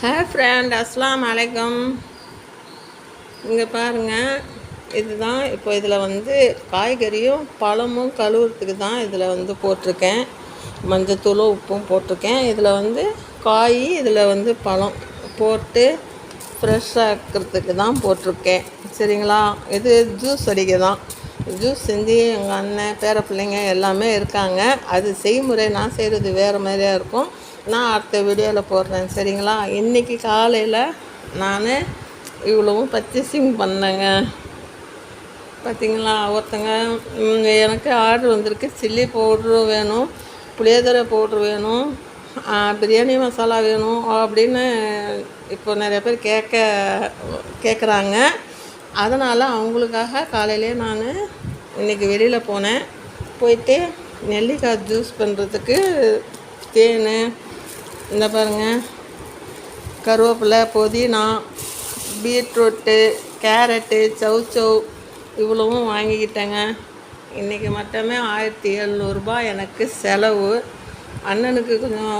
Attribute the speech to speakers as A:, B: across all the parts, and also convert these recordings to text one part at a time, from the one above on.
A: Hi friend அஸ்லாம் வலைக்கம் இங்கே பாருங்கள் இதுதான் இப்போ இதில் வந்து காய்கறியும் பழமும் கழுவுறதுக்கு தான் இதில் வந்து போட்டிருக்கேன். மஞ்சத்தூளும் உப்பும் போட்டிருக்கேன். இதில் வந்து காய் இதில் வந்து பழம் போட்டு ஃப்ரெஷ்ஷாக்கிறதுக்கு தான் போட்டிருக்கேன். சரிங்களா? இது ஜூஸ் அடிக்க தான் ஜூஸ் செஞ்சு எங்கள் அண்ணன் பேர பிள்ளைங்க எல்லாமே இருக்காங்க. அது செய்முறை நான் செய்கிறது வேறு மாதிரியா இருக்கும். நான் அடுத்த வீடியோவில் போடுறேன் சரிங்களா? இன்றைக்கி காலையில் நான் இவ்வளவும் பர்ச்சேசிங் பண்ணேங்க. பார்த்தீங்களா ஒருத்தங்க எனக்கு ஆர்டர் வந்திருக்கு. சில்லி பவுட்ரு வேணும் புளியோதரை பவுட்ரு வேணும் பிரியாணி மசாலா வேணும் அப்படின்னு இப்போ நிறைய பேர் கேட்க கேட்குறாங்க அதனால் அவங்களுக்காக காலையிலே நான் இன்றைக்கி வெளியில் போனேன். போயிட்டு நெல்லிக்காய் ஜூஸ் பண்ணுறதுக்கு தேன் இந்த பாருங்கள் கருவேப்பிலை புதினா பீட்ரூட்டு கேரட்டு சௌச்சௌ இவ்வளவும் வாங்கிக்கிட்டேங்க. இன்றைக்கி மட்டுமே ஆயிரத்தி எழுநூறுபா எனக்கு செலவு. அண்ணனுக்கு கொஞ்சம்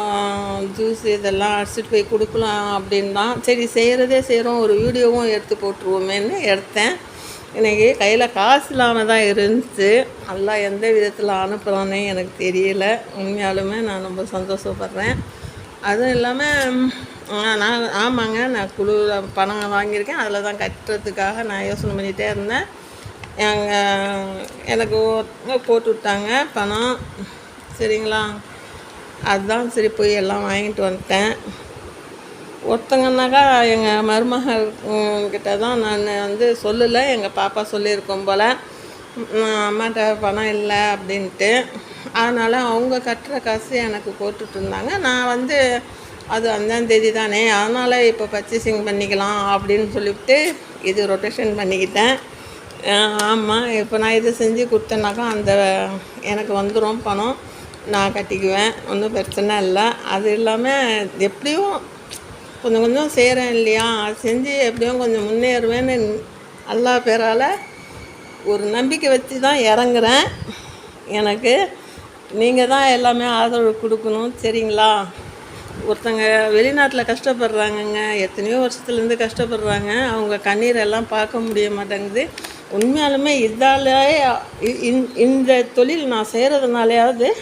A: ஜூஸ் இதெல்லாம் அடிச்சிட்டு போய் கொடுக்கலாம் அப்படின் தான் சரி செய்கிறதே செய்கிறோம் ஒரு வீடியோவும் எடுத்து போட்டுருவோமேன்னு எடுத்தேன். இன்றைக்கி கையில் காசு இல்லாமல் தான் இருந்துச்சு. நல்லா எந்த விதத்தில் அனுப்புகிறானே எனக்கு தெரியல. உண்மையாலுமே நான் ரொம்ப சந்தோஷப்படுறேன். அதுவும் இல்லாமல் நான் ஆமாங்க நான் குழுவில் பணம் வாங்கியிருக்கேன். அதில் தான் கட்டுறதுக்காக நான் யோசனை பண்ணிகிட்டே இருந்தேன். எங்கள் எனக்கு ஒருத்தங்க போட்டு விட்டாங்க பணம். சரிங்களா? அதுதான் சரி போய் எல்லாம் வாங்கிட்டு வந்துட்டேன். ஒருத்தங்கன்னாக்கா எங்கள் மருமகள் கிட்ட தான் நான் வந்து சொல்லலை. எங்கள் பாப்பா சொல்லியிருக்கோம் போல் அம்மாட்ட பணம் இல்லை அப்படின்ட்டு. அதனால் அவங்க கட்டுற காசு எனக்கு போட்டுட்ருந்தாங்க நான் வந்து அது அஞ்சாந்தேதி தானே அதனால் இப்போ பர்ச்சேசிங் பண்ணிக்கலாம் அப்படின்னு சொல்லிவிட்டு இது ரொட்டேஷன் பண்ணிக்கிட்டேன். ஆமாம் இப்போ நான் இது செஞ்சு கொடுத்தேனாக்கா அந்த எனக்கு வந்துடும் பணம். நான் கட்டிக்குவேன் ஒன்றும் பிரச்சனை இல்லை. அது இல்லாமல் எப்படியும் கொஞ்சம் கொஞ்சம் செய்கிறேன் இல்லையா? அது செஞ்சு எப்படியும் கொஞ்சம் முன்னேறுவேன்னு எல்லா பேரால் ஒரு நம்பிக்கை வச்சு தான் இறங்குறேன். எனக்கு நீங்கள் தான் எல்லாமே ஆதரவு கொடுக்கணும் சரிங்களா? ஒருத்தங்க வெளிநாட்டில் கஷ்டப்படுறாங்கங்க எத்தனையோ வருஷத்துலேருந்து கஷ்டப்படுறாங்க. அவங்க கண்ணீரெல்லாம் பார்க்க முடிய மாட்டேங்குது. உண்மையாலுமே இதாலே இ- இந்த- இந்த தொழில் நான் செய்கிறதுனாலையாவது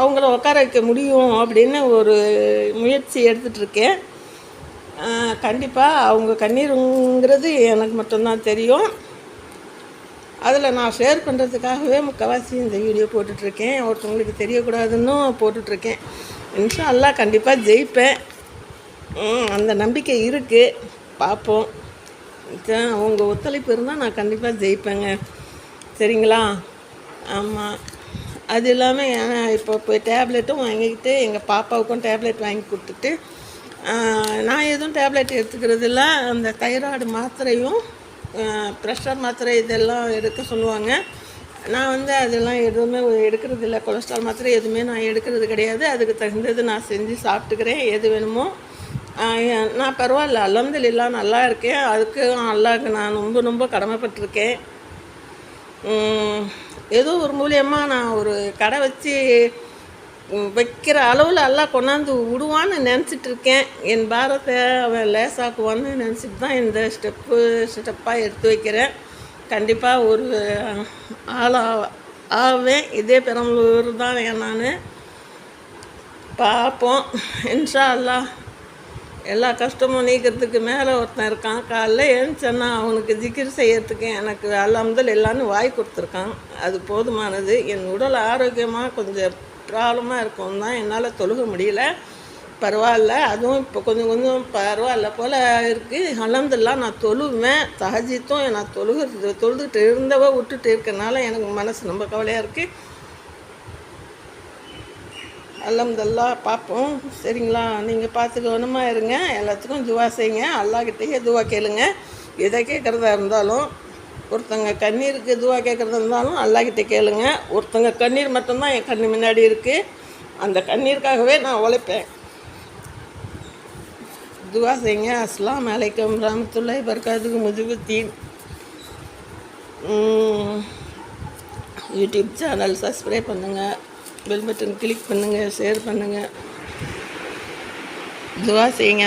A: அவங்கள உட்கார வைக்க முடியும் அப்படின்னு ஒரு முயற்சி எடுத்துட்ருக்கேன். கண்டிப்பாக அவங்க கண்ணீருங்கிறது எனக்கு மட்டும்தான் தெரியும். அதில் நான் ஷேர் பண்ணுறதுக்காகவே முக்கால்வாசி இந்த வீடியோ போட்டுட்ருக்கேன். ஒருத்தவங்களுக்கு தெரியக்கூடாதுன்னு போட்டுட்ருக்கேன். இன்ஷா அல்லாஹ் கண்டிப்பாக ஜெயிப்பேன் அந்த நம்பிக்கை இருக்குது பார்ப்போம் அவங்க உங்கள் ஒத்துழைப்பு இருந்தால் நான் கண்டிப்பாக ஜெயிப்பேங்க. சரிங்களா? ஆமாம் அது இல்லாமல் ஏன் இப்போ போய் டேப்லெட்டும் வாங்கிக்கிட்டு எங்கள் பாப்பாவுக்கும் டேப்லெட் வாங்கி கொடுத்துட்டு நான் எதுவும் டேப்லெட் எடுத்துக்கிறது இல்லை அந்த தைராய்டு மாத்திரையும் ப்ரெஷர் மாத்திரை இதெல்லாம் எடுக்க சொல்லுவாங்க. நான் வந்து அதெல்லாம் எதுவுமே எடுக்கிறது இல்லை கொலஸ்ட்ரால் மாத்திரை எதுவுமே நான் எடுக்கிறது கிடையாது. அதுக்கு தகுந்தது நான் செஞ்சு சாப்பிட்டுக்கிறேன். எது வேணுமோ. நான் பரவாயில்ல. அலமதுல்லா நல்லா இருக்கேன். அதுக்கு அல்லாஹ்க்கு நான் ரொம்ப ரொம்ப கடமைப்பட்டிருக்கேன். ஏதோ ஒரு மூலியமாக நான் ஒரு கடை வச்சு வைக்கிற அளவில் எல்லாம் கொண்டாந்து விடுவான்னு நினச்சிட்டு இருக்கேன் என் பாரத்தை அவன் லேசாக்குவான்னு நினச்சிட்டு தான் இந்த ஸ்டெப்பு ஸ்டெப்பாக எடுத்து வைக்கிறேன். கண்டிப்பாக ஒரு ஆளாக ஆவேன். இதே பெரம்பலூர் தான் நான் பார்ப்போம். இன்ஷா அல்லாஹ். எல்லா கஷ்டமும் நீக்கிறதுக்கு மேலே ஒருத்தன் இருக்கான். காலைல எழுந்தேன்னா அவனுக்கு ஜிக்கிர் செய்யறதுக்கு எனக்கு அல்லாமுதல் எல்லான்னு வாய் கொடுத்துருக்கான் அது போதுமானது. என் உடல் ஆரோக்கியமாக கொஞ்சம் ப்ராப்ளமாக இருக்கும் தான் என்னால் தொழுக முடியல. பரவாயில்ல. அதுவும் இப்போ கொஞ்சம் கொஞ்சம் பரவாயில்ல போல் இருக்குது அலமதுல்லா நான் தொழுவேன். சகஜித்தும் நான் தொழுகிறது தொழுதுட்டு இருந்தவ விட்டுட்டு இருக்கனால எனக்கு மனசு ரொம்ப கவலையாக இருக்குது அல்ஹம்துலில்லா பார்ப்போம் சரிங்களா? நீங்கள் பார்த்து கவனமாக இருங்க. எல்லாத்துக்கும் துவா செய்யுங்க. அல்லாஹ்கிட்டயே துவா கேளுங்க. எதை கேட்குறதா இருந்தாலும் ஒருத்தங்க கண்ணீருக்கு துவா கேட்குறதா இருந்தாலும் அல்லாஹ்கிட்ட கேளுங்க. ஒருத்தங்க கண்ணீர் மட்டும்தான் என் கண்ணு முன்னாடி இருக்குது அந்த கண்ணீருக்காகவே நான் உழைப்பேன். துவா செய்யுங்க. அஸ்லாம் அலைக்கம் ரஹமத்துல்லாஹி பர்காதுக்கு முதுகுத்தீன் யூடியூப் சேனல் சப்ஸ்கிரைப் பண்ணுங்கள் பெல் பட்டன் கிளிக் பண்ணுங்கள் ஷேர் பண்ணுங்கள் துவா செய்யுங்க.